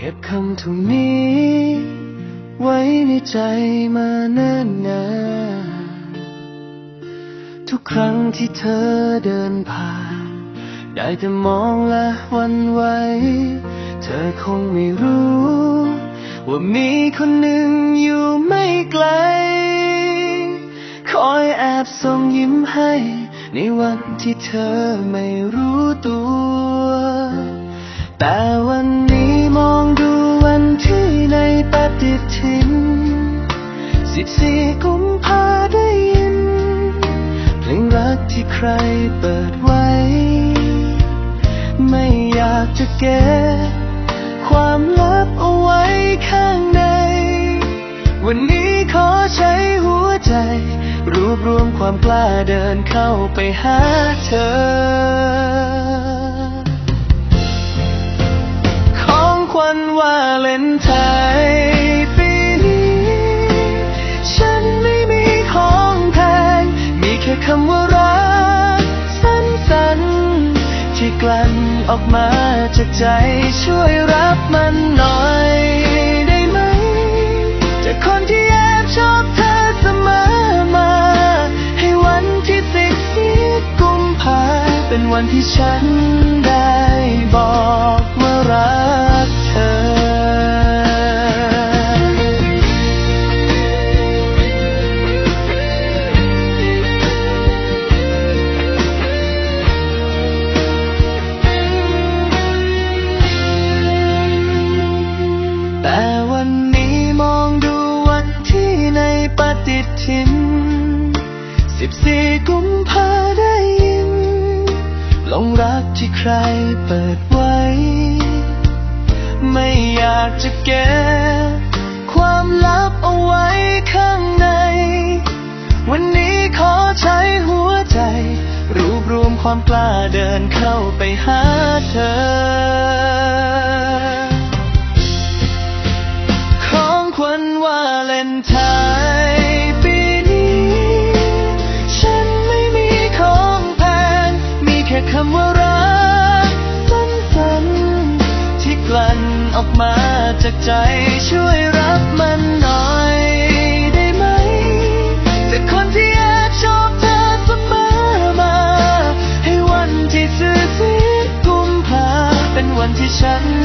เก็บคำทุกนี้ ไว้ในใจมาเนิ่นนานทุกครั้งที่เธอเดินผ่าน ได้แต่มองและหวันไหว เธอคงไม่รู้ ว่ามีคนหนึ่งอยู่ไม่ไกล คอยแอบส่งยิ้มให้ ในวันที่เธอไม่รู้ตัว แต่วัน ชินสิบสี่กุมภาได้ยิน เพลงรักที่ใครเปิดไว้ ไม่อยากจะเก็บความลับเอาไว้ข้างใน วันนี้ขอใช้หัวใจ รวบรวมความกล้าเดินเข้าไปหาเธอของขวัญวาเลนไทน์ ออกมาจากใจช่วยรับมันหน่อยได้ไหม จากคนที่แอบชอบเธอเสมอมา ให้วันที่สิบสี่กุมภาเป็นวันที่ฉัน 14 กุมภาได้ยิน ลงรักที่ใครเปิดไว้ ไม่อยากจะแก้ความลับเอาไว้ข้างใน วันนี้ขอใช้หัวใจ รวบรวมความกล้าเดินเข้าไปหาเธอ จากใจช่วยรับมันหน่อยได้ไหมจากคนที่แอบชอบเธอเสมอมา ให้วันที่ซื้อสีกุมภาเป็นวันที่ฉัน